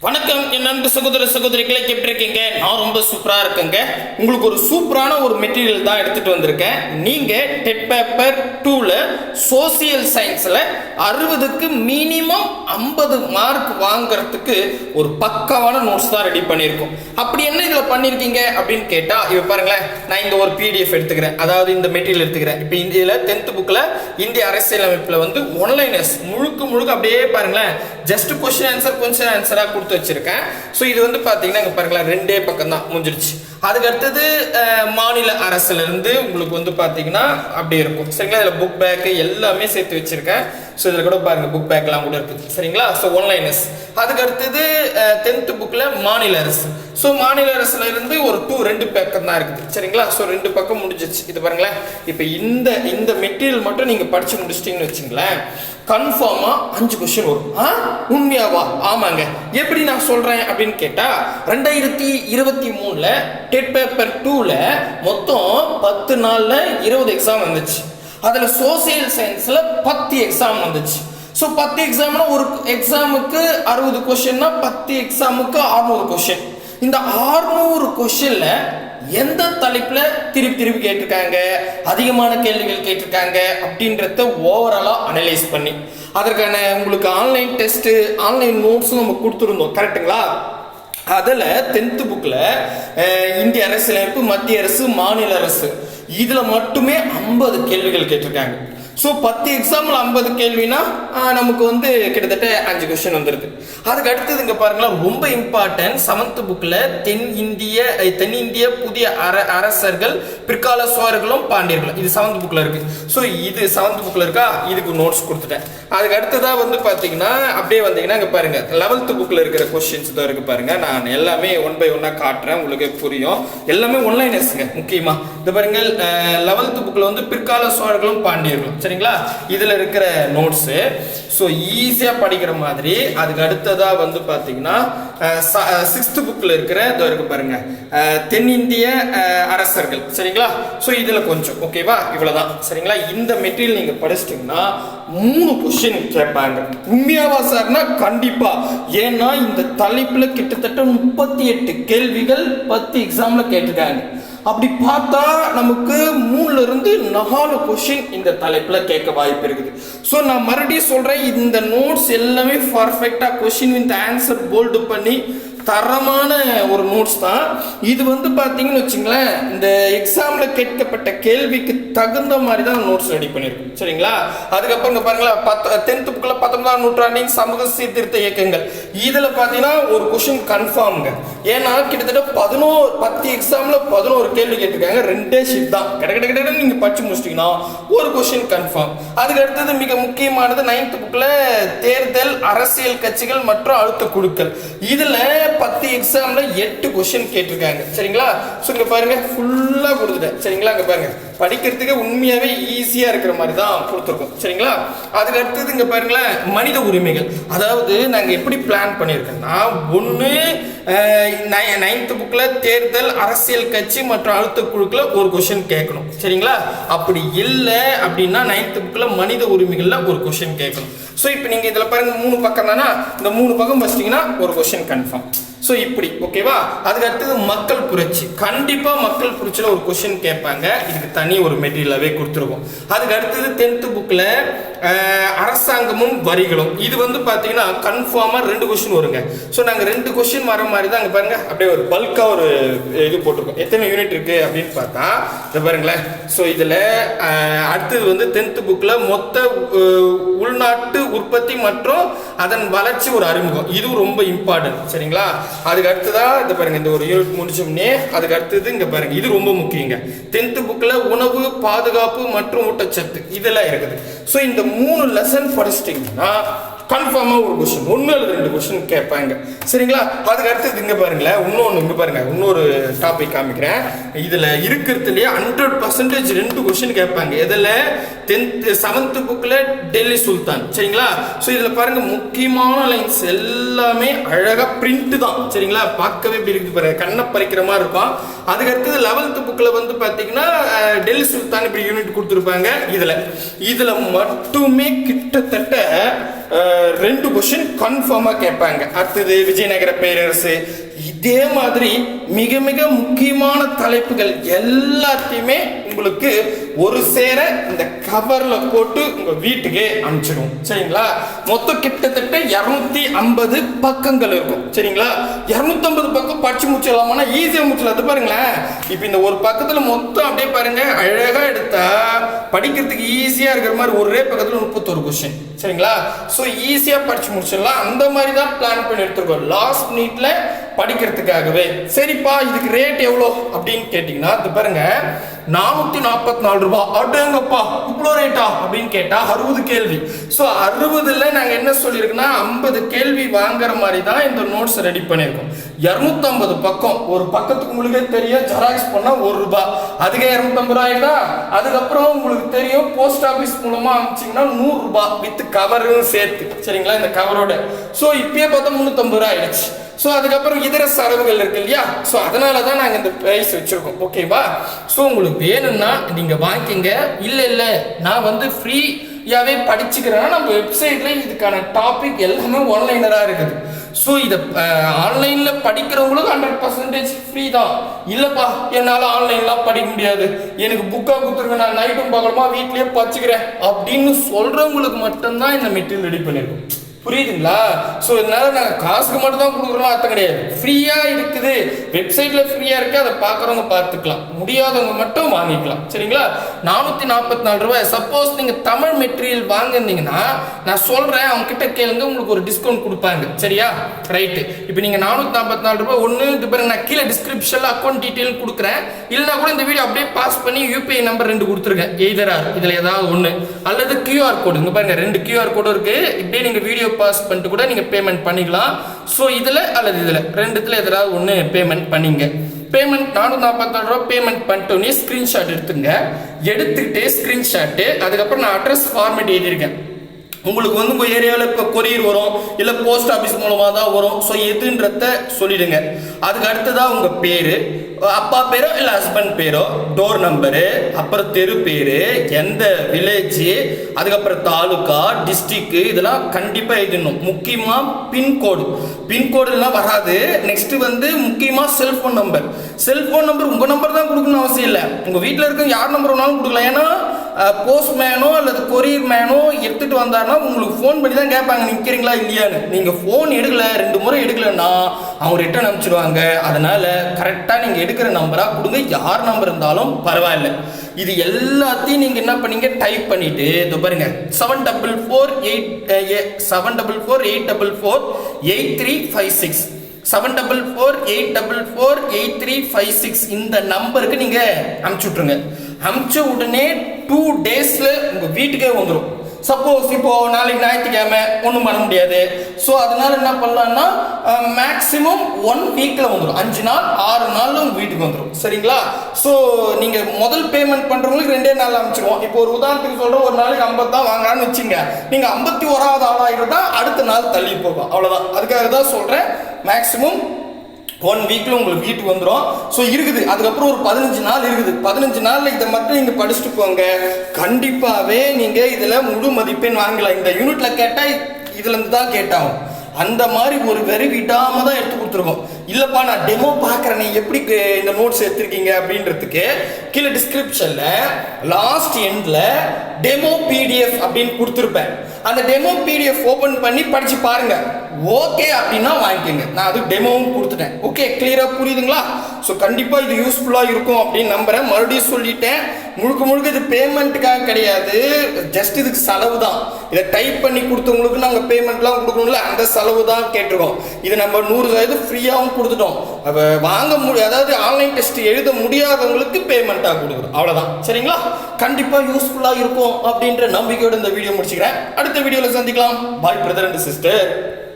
வணக்கம். என் அன்பு சகோதர சகோதரிகளை எப்படி இருக்கீங்க நான் ரொம்ப சூப்பராக இருக்கேங்க. உங்களுக்கு ஒரு சூப்பரான ஒரு மெட்டீரியல் தான் எடுத்துட்டு வந்திருக்கேன். நீங்கள் டெட் பேப்பர் டூவில் சோசியல் சயின்ஸில் அறுபதுக்கு மினிமம் ஐம்பது மார்க் வாங்குறதுக்கு ஒரு பக்காவான நோட்ஸ் தான் ரெடி பண்ணியிருக்கோம். அப்படி என்ன இதில் பண்ணியிருக்கீங்க அப்படின்னு கேட்டால் இப்போ பாருங்களேன் நான் இந்த ஒரு பிடிஎஃப் எடுத்துக்கிறேன். அதாவது இந்த மெட்டீரியல் எடுத்துக்கிறேன். இப்போ இந்தியில் டென்த்து புக்கில் இந்திய அரசியலமைப்பில் வந்து ஒன்லைனர்ஸ் முழுக்க முழுக்க அப்படியே பாருங்களேன் ஜஸ்ட் கொஸ்டின் ஆன்சர் கொஸ்டின் ஆன்சராக கொடுத்து வச்சிருக்கேன். ஸோ இது வந்து பார்த்தீங்கன்னா இங்கே பாருங்களேன் ரெண்டே பக்கம் தான் முடிஞ்சிருச்சு. அதுக்கு அடுத்தது மாநில அரசுலேருந்து உங்களுக்கு வந்து பார்த்தீங்கன்னா அப்படி இருக்கும். சரிங்களா? இதில் புக் பேக்கு எல்லாமே சேர்த்து வச்சுருக்கேன். ஸோ இதில் கூட பாருங்கள் புக் பேக்லாம் கூட இருக்குது. சரிங்களா? ஸோ ஒன்லைனஸ் அதுக்கு அடுத்தது டென்த்து புக்கில் மாநில அரசு. ஸோ மாநில அரசுல இருந்து ஒரு டூ ரெண்டு பக்கம் தான் இருக்குது. சரிங்களா? ஸோ ரெண்டு பக்கம் முடிஞ்சிச்சு இது பாருங்களேன். இப்போ இந்த இந்த மெட்டீரியல் மட்டும் நீங்கள் படித்து முடிச்சிட்டிங்கன்னு வச்சுங்களேன். கன்ஃபார்மா அஞ்சு கொஸ்டின் வரும். ஆ? உண்மையாவா? ஆமாங்க. எப்படி நான் சொல்றேன் அப்படின்னு கேட்டா ரெண்டாயிரத்தி இருபத்தி மூணுல டெட் பேப்பர் டூல மொத்தம் பத்து நாள்ல இருபது எக்ஸாம் வந்துச்சு. அதுல சோசியல் சயின்ஸ்ல பத்து எக்ஸாம் வந்துச்சு. ஸோ பத்து எக்ஸாம்னா ஒரு எக்ஸாமுக்கு அறுபது கொஸ்டின்னா பத்து எக்ஸாமுக்கு அறுநூறு கொஸ்டின் இந்த அறுநூறு கொஸ்டின்ல எந்த தலைப்பில் திருப்பி திருப்பி கேட்டிருக்காங்க? அதிகமான கேள்விகள் கேட்டிருக்காங்க அப்படின்றத ஓவராலாக அனலைஸ் பண்ணி. அதற்கான உங்களுக்கு ஆன்லைன் டெஸ்ட்டு ஆன்லைன் நோட்ஸும் நம்ம கொடுத்துருந்தோம். கரெக்ட்டுங்களா அதில் டென்த்து புக்கில் இந்திய அரசியலமைப்பு மத்திய அரசு மாநில அரசு. இதில் மட்டுமே ஐம்பது கேள்விகள் கேட்டிருக்காங்க. ஸோ பத்து எக்ஸாம்பிள் ஐம்பது கேள்வினா நமக்கு வந்து கிட்டத்தட்ட அஞ்சு கொஸ்டின் வந்துடுது அதுக்கு அடுத்தது இங்கே பாருங்களா ரொம்ப இம்பார்ட்டன்ட் செவன்த் புக்கில் தென் இந்திய தென்னிந்திய புதிய அர அரசர்கள் பிற்கால சோழர்களும் பாண்டியர்களும். இது செவன்த் புக்கில் இருக்கு. ஸோ இது செவன்த் புக்கில் இருக்கா? இதுக்கு நோட்ஸ் கொடுத்துட்டேன். அதுக்கு அடுத்ததாக வந்து பார்த்தீங்கன்னா அப்படியே வந்தீங்கன்னா இங்கே பாருங்க லெவல்த் புக்கில் இருக்கிற கொஸ்டின்ஸ் தான் இருக்கு பாருங்க. நான் எல்லாமே ஒன் பை ஒன்னாக காட்டுறேன் உங்களுக்கு புரியும். எல்லாமே ஒன்லைனர்ஸுங்க முக்கியமாக இந்த பாருங்க லெவல்த் புக்கில் வந்து பிற்கால சோழர்களும் பாண்டியர்களும். சரிங்களா? இதில் இருக்கிற நோட்ஸு ஸோ ஈஸியாக படிக்கிற மாதிரி அதுக்கு அடுத்ததாக வந்து பார்த்தீங்கன்னா சிக்ஸ்த் புக்கில் இருக்கிற இதோ இருக்கு பாருங்க. தென்னிந்திய அரசர்கள். சரிங்களா? ஸோ இதில் கொஞ்சம் ஓகேவா இவ்வளோதான் சரிங்களா? இந்த மெட்டீரியல் நீங்கள் படிச்சிட்டிங்கன்னா மூணு கொஸ்டின் கேட்பாங்க. உண்மையாவா சார்னா கண்டிப்பா. ஏன்னா இந்த தலைப்புல கிட்டத்தட்ட முப்பத்தி எட்டு கேள்விகள் பத்து எக்ஸாம்ல கேட்டிருக்காங்க. அப்படி பார்த்தா நமக்கு மூணுல இருந்து நாலு கொஷின் இந்த தலைப்புல கேட்க வாய்ப்பு இருக்குது. ஸோ நான் மறுபடியும் சொல்றேன் இந்த நோட்ஸ் எல்லாமே பர்ஃபெக்டா கொஷின் வித் ஆன்சர் போல்டு பண்ணி தரமான ஒரு நோட்ஸ் தான். இது வந்து பார்த்தீங்கன்னு வச்சுங்களேன் இந்த எக்ஸாமில் கேட்கப்பட்ட கேள்விக்கு தகுந்த மாதிரி தான் நோட்ஸ் ரெடி பண்ணியிருக்கோம் சரிங்களா? அதுக்கப்புறம் இங்கே பாருங்களா பத்து டென்த்து புக்கில் பத்தொன்பதாம் நூற்றாண்டின் சமூக சீர்திருத்த இயக்கங்கள். இதில் பார்த்தீங்கன்னா ஒரு கொஷின் கன்ஃபார்ம்ங்க ஏன்னா கிட்டத்தட்ட பதினோரு பத்து எக்ஸாமில் பதினோரு கேள்வி கேட்டிருக்காங்க. ரெண்டே ஷீட் தான். கிட கிட கிட்ட நீங்கள் படிச்சு முடிச்சிட்டிங்கன்னா ஒரு கொஷின் கன்ஃபார்ம் அதுக்கு அடுத்தது மிக முக்கியமானது நைன்த் புக்கில் தேர்தல் அரசியல் கட்சிகள் மற்றும் அழுத்த குழுக்கள். இதில் பத்து எக்ஸாமில் எட்டு கொஷின் கேட்டிருக்காங்க. சரிங்களா? ஸோ இங்கே பாருங்கள் ஃபுல்லாக கொடுத்துட்டேன். சரிங்களா? அங்கே பாருங்கள் படிக்கிறதுக்கு உண்மையாகவே ஈஸியாக இருக்கிற மாதிரி தான் கொடுத்துருக்கோம். சரிங்களா? அதுக்கு அடுத்தது இங்கே பாருங்களேன் மனித உரிமைகள். அதாவது நாங்கள் எப்படி பிளான் பண்ணியிருக்கோம்னா ஒன்று நைன்த் புக்கில் தேர்தல் அரசியல் கட்சி மற்றும் அழுத்த குழுக்களில் ஒரு கொஷின் கேட்கணும். சரிங்களா? அப்படி இல்லை அப்படின்னா நைன்த் புக்கில் மனித உரிமைகளில் ஒரு கொஷின் கேட்கணும். ஸோ இப்போ நீங்கள் இதில் பாருங்க மூணு பக்கம் தானே இந்த மூணு பக்கம் வச்சிட்டிங்கன்னா ஒரு கொஷின் கன்ஃபார்ம் ஸோ இப்படி ஓகேவா அதுக்கு அடுத்தது மக்கள் புரட்சி. கண்டிப்பாக மக்கள் புரட்சியில் ஒரு கொஷின் கேட்பாங்க. இதுக்கு தனி ஒரு மெட்டீரியலாகவே கொடுத்துருவோம். அதுக்கு அடுத்தது டென்த்து புக்கில் அரசாங்கமும் வரிகளும். இது வந்து பார்த்தீங்கன்னா கன்ஃபார்மாக ரெண்டு கொஷின் வருங்க. ஸோ நாங்கள் ரெண்டு கொஷின் வர மாதிரி தான் அங்கே பாருங்கள் அப்படியே ஒரு பல்காக ஒரு இது போட்டிருக்கோம். எத்தனை யூனிட் இருக்குது அப்படின்னு பார்த்தா இதை பாருங்களேன். ஸோ இதில் அடுத்தது வந்து டென்த்து புக்கில் மொத்த உள்நாட்டு உற்பத்தி மற்றும் அதன் வளர்ச்சி ஒரு அறிமுகம். இதுவும் ரொம்ப இம்பார்ட்டன்ட் சரிங்களா? அதுக்கு அடுத்ததா இந்த பாருங்க இந்த ஒரு யூனிட் முடிச்சோம்னே அதுக்கு அடுத்தது இங்க பாருங்க இது ரொம்ப முக்கியங்க. டென்த் புக்ல உணவு பாதுகாப்பு மற்றும் ஊட்டச்சத்து இதெல்லாம் இருக்குது. ஸோ இந்த மூணு லெசன் படிச்சிட்டிங்கன்னா கன்ஃபார்மாக ஒரு கொஷின் ஒன்று அல்லது ரெண்டு கொஸ்டின் கேட்பாங்க. சரிங்களா? அதுக்கு அடுத்தது இங்கே பாருங்களேன். இன்னொன்று இங்கே பாருங்க. இன்னொரு டாபிக் காமிக்கிறேன். இதில் இருக்கிறதுலேயே ஹண்ட்ரட் பர்சன்டேஜ் ரெண்டு கொஸ்டின் கேட்பாங்க. இதில் டென்த் செவன்த் புக்கில் டெல்லி சுல்தான். சரிங்களா? ஸோ இதில் பாருங்க முக்கியமான லைன்ஸ் எல்லாமே அழகாக பிரிண்ட்டு தான். சரிங்களா? பார்க்கவே இப்படி இருக்குது பாருங்க. கண்ணை பறிக்கிற மாதிரி இருக்கும். அதுக்கு அடுத்தது லெவல்த் புக்கில் வந்து பார்த்தீங்கன்னா டெல்லி சுல்தான் இப்படி யூனிட் கொடுத்துருப்பாங்க. இதில். இதில் மட்டுமே கிட்டத்தட்ட ரெண்டு கொஷின் கன்ஃபார்மாக கேட்பாங்க. அடுத்தது விஜயநகர பேரரசு. இதே மாதிரி மிக மிக முக்கியமான தலைப்புகள் எல்லாத்தையுமே உங்களுக்கு ஒரு சேர இந்த கவர்ல போட்டு உங்க வீட்டுக்கே அனுப்பிச்சிடும் சரிங்களா? மொத்தம் கிட்டத்தட்ட இருநூத்தி ஐம்பது பக்கங்கள் இருக்கும். சரிங்களா? இருநூத்தி ஐம்பது பக்கம் படிச்சு முடிச்சிடலாமா ஈஸியா முடிச்சிடலாம் அது பாருங்களேன். இப்போ இந்த ஒரு பக்கத்துல மொத்தம் அப்படியே பாருங்க அழகா எடுத்தா படிக்கிறதுக்கு ஈஸியா இருக்கிற மாதிரி ஒரே பக்கத்துல முப்பத்தொரு கொஸ்டின் சரிங்களா? ஸோ ஈஸியாக படிச்சு முடிச்சிடலாம். அந்த மாதிரி தான் பிளான் பண்ணி எடுத்துருக்கோம். லாஸ்ட் நீட்டில் படிக்கிறதுக்காகவே. சரிப்பா இதுக்கு ரேட் எவ்வளோ அப்படின்னு கேட்டிங்கன்னா இது பாருங்க நானூற்றி நாற்பத்தி நாலு ரூபா. அடுங்கப்பா இவ்வளோ ரேட்டா அப்படின்னு கேட்டால் அறுபது கேள்வி. ஸோ அறுபதுல நாங்கள் என்ன சொல்லியிருக்கோம்னா ஐம்பது கேள்வி வாங்குற மாதிரி தான் இந்த நோட்ஸ் ரெடி பண்ணியிருக்கோம். இரநூத்தம்பது பக்கம். ஒரு பக்கத்துக்கு உங்களுக்கே தெரியும் ஜெராக்ஸ் பண்ணால் ஒரு ரூபாய் அதுக்கே இரநூத்தம்பது ரூபாய்டா அதுக்கப்புறம் உங்களுக்கு தெரியும் போஸ்ட் ஆஃபீஸ் மூலமாக அனுப்பிச்சிங்கன்னா நூறுரூபா வித் கவரும் சேர்த்து. சரிங்களா? இந்த கவரோட ஸோ இப்பயே பார்த்தா முந்நூற்றம்பது ரூபா ஆயிடுச்சு. ஸோ அதுக்கப்புறம் இதர செலவுகள் இருக்கு இல்லையா? ஸோ அதனால தான் நாங்கள் இந்த ப்ரைஸ் வச்சுருக்கோம். ஓகேவா ஸோ உங்களுக்கு வேணும்னா நீங்கள் வாங்கிக்கிங்க. இல்லை இல்லை நான் வந்து ஃப்ரீயாகவே படிச்சுக்கிறேன்னா நம்ம வெப்சைட்டில் இதுக்கான டாபிக் எல்லாமே ஒன்லைனராக இருக்குது. ஸோ இதை ஆன்லைனில் படிக்கிறவங்களுக்கு ஹண்ட்ரட் பர்சன்டேஜ் ஃப்ரீ தான். இல்லைப்பா என்னால் ஆன்லைன்லாம் படிக்க முடியாது. எனக்கு புக்காக கொடுத்துருங்க நான் நைட்டும் பகலமாக வீட்லேயே படிச்சுக்கிறேன் அப்படின்னு சொல்கிறவங்களுக்கு மட்டும்தான் இந்த மெட்டீரியல் ரெடி பண்ணியிருக்கோம் புரியுதுங்களா? ஸோ இதனால நாங்கள் காசுக்கு மட்டும் தான் கொடுக்குறோம் அர்த்தம் கிடையாது. ஃப்ரீயாக இருக்குது. வெப்சைட்டில் ஃப்ரீயாக இருக்குது அதை பார்க்குறவங்க பார்த்துக்கலாம். முடியாதவங்க மட்டும் வாங்கிக்கலாம். சரிங்களா? நானூற்றி நாற்பத்தி நாலு ரூபாய். சப்போஸ் நீங்கள் தமிழ் மெட்டீரியல் வாங்கியிருந்தீங்கன்னா நான் சொல்கிறேன் அவங்க கிட்ட கேளுங்க உங்களுக்கு ஒரு டிஸ்கவுண்ட் கொடுப்பாங்க. சரியா? ரைட்டு இப்போ நீங்கள் நானூற்றி நாற்பத்தி நாலு ரூபாய் ஒன்று இது பாருங்க நான் கீழே டிஸ்கிரிப்ஷனில் அக்கௌண்ட் டீட்டெயில் கொடுக்குறேன். இல்லைனா கூட இந்த வீடியோ அப்படியே பாஸ் பண்ணி யூபிஐ நம்பர் ரெண்டு கொடுத்துருக்கேன் எய்தரா இதில் ஏதாவது ஒன்று அல்லது கியூஆர் கோடு இங்கே பாருங்க ரெண்டு கியூஆர் கோடு இருக்குது இப்படியே நீங்கள் வீடியோ பாஸ் பண்ணிட்டு கூட நீங்கள் பேமெண்ட் பண்ணிக்கலாம். ஸோ இதில் அல்லது இதில் ரெண்டுத்தில் எதாவது ஒன்று பேமெண்ட் பண்ணிங்க. பேமெண்ட் நானூற்றி நாற்பத்தாறு ரூபா பேமெண்ட் பண்ணிட்டோன்னே ஸ்க்ரீன்ஷாட் எடுத்துங்க. எடுத்துக்கிட்டு ஸ்க்ரீன்ஷாட்டு அதுக்கப்புறம் நான் அட்ரஸ் ஃபார்மேட் எழுதியிருக்கேன். உங்களுக்கு வந்து உங்கள் ஏரியாவில் இப்போ கொரியர் வரும் இல்லை போஸ்ட் ஆஃபீஸ் மூலமாக தான் வரும். ஸோ எதுன்றத சொல்லிடுங்க. அதுக்கு அடுத்ததாக உங்கள் பேர் அப்பா பேரோ இல்லை ஹஸ்பண்ட் பேரோ டோர் நம்பரு அப்புறம் தெரு பேர் எந்த வில்லேஜ் அதுக்கப்புறம் தாலுக்கா டிஸ்ட்ரிக்கு இதெல்லாம் கண்டிப்பாக எழுதணும். முக்கியமாக பின்கோடு பின்கோடுலாம் வராது. நெக்ஸ்ட் வந்து முக்கியமாக செல்ஃபோன் நம்பர் செல்ஃபோன் நம்பர் உங்கள் நம்பர் தான் கொடுக்கணும் அவசியம் இல்லை. உங்கள் வீட்டில் இருக்க யார் நம்பர் வேணாலும் கொடுக்கலாம். ஏன்னா போஸ்ட் மேனோ அல்லது கொரியர் மேனோ எடுத்துகிட்டு வந்தாருன்னா உங்களுக்கு ஃபோன் பண்ணி தான் கேட்பாங்க நிற்கிறீங்களா இல்லையான்னு. நீங்கள் ஃபோன் எடுக்கல ரெண்டு முறை எடுக்கலன்னா அவங்க ரிட்டர்ன் அனுப்பிச்சிடுவாங்க அதனால் கரெக்டாக நீங்கள் எடுக்கிற நம்பராக கொடுங்க. யார் நம்பர் இருந்தாலும் பரவாயில்ல. இது எல்லாத்தையும் நீங்கள் என்ன பண்ணீங்க? டைப் பண்ணிவிட்டு இதோ பாருங்க. Seven double four eight seven double four eight double four eight three five six seven double four eight double four eight three five six இந்த நம்பருக்கு நீங்கள் அனுப்பிச்சி விட்ருங்க அனுப்பிச்ச உடனே டூ டேஸில் உங்கள் வீட்டுக்கே வந்துடும் சப்போஸ் இப்போ நாளைக்கு ஞாயிற்றுக்கிழமை ஒன்றும் பண்ண முடியாது. ஸோ அதனால என்ன பண்ணலாம்னா மேக்ஸிமம் ஒன் வீக்கில் வந்துடும் அஞ்சு நாள் ஆறு நாளில் உங்கள் வீட்டுக்கு வந்துடும் சரிங்களா? ஸோ நீங்கள் முதல் பேமெண்ட் பண்ணுறவங்களுக்கு ரெண்டே நாள் அமைச்சிருவோம் இப்போ ஒரு உதாரணத்துக்கு சொல்கிறோம் ஒரு நாளைக்கு ஐம்பது தான் வாங்குறான்னு வச்சுங்க. நீங்கள் ஐம்பத்தி ஓராவது ஆளாகிருந்தா அடுத்த நாள் தள்ளி போகும். அவ்வளோதான் அதுக்காக தான் சொல்கிறேன் மேக்ஸிமம் ஒன் வீக்கில் உங்களுக்கு வீட்டுக்கு வந்துடும் ஸோ இருக்குது. அதுக்கப்புறம் ஒரு பதினஞ்சு நாள் இருக்குது. பதினஞ்சு நாளில் இதை மட்டும் நீங்கள் படிச்சுட்டு போங்க. கண்டிப்பாகவே நீங்கள் இதில் முழு மதிப்பெண் வாங்கலாம். இந்த யூனிட்டில் கேட்டால் இதுலேருந்து தான் கேட்டாகும் அந்த மாதிரி ஒரு வெறி விடாமல் தான் எடுத்து கொடுத்துருக்கோம். இல்லைப்பா நான் டெமோ பார்க்குறேன். நீ எப்படி இந்த நோட்ஸ் எடுத்திருக்கீங்க அப்படின்றதுக்கு கீழே டிஸ்கிரிப்ஷனில் லாஸ்ட் எண்டில் டெமோ பிடிஎஃப் அப்படின்னு கொடுத்துருப்பேன். அந்த டெமோ பிடிஎஃப் ஓப்பன் பண்ணி படிச்சு பாருங்க. ஓகே அப்படின்னா வாங்கிக்கோங்க. நான் அது டெமோவும் கொடுத்துட்டேன். ஓகே கிளியராக புரியுதுங்களா? ஸோ கண்டிப்பாக இது யூஸ்ஃபுல்லாக இருக்கும் அப்படின்னு நம்புறேன். மறுபடியும் சொல்லிட்டேன். முழுக்க முழுக்க இது பேமெண்ட்டுக்காக கிடையாது. ஜஸ்ட் இதுக்கு செலவு தான். இதை டைப் பண்ணி கொடுத்தவங்களுக்கு நாங்கள் பேமெண்ட்லாம் கொடுக்கணும்ல? அந்த செலவு தான் கேட்டிருக்கோம். இது நம்ம நூறு சதவீதம் ஃப்ரீயாகவும் கொடுத்துட்டோம். அப்போ வாங்க முடி அதாவது ஆன்லைன் டெஸ்ட் எழுத முடியாதவங்களுக்கு பேமெண்ட்டாக கொடுக்குறோம் அவ்வளோதான் சரிங்களா? கண்டிப்பாக யூஸ்ஃபுல்லாக இருக்கும் அப்படின்ற நம்பிக்கையோடு இந்த வீடியோ முடிச்சுக்கிறேன். அடுத்த வீடியோவில் சந்திக்கலாம். பாய் பிரதர் அண்ட் சிஸ்டர்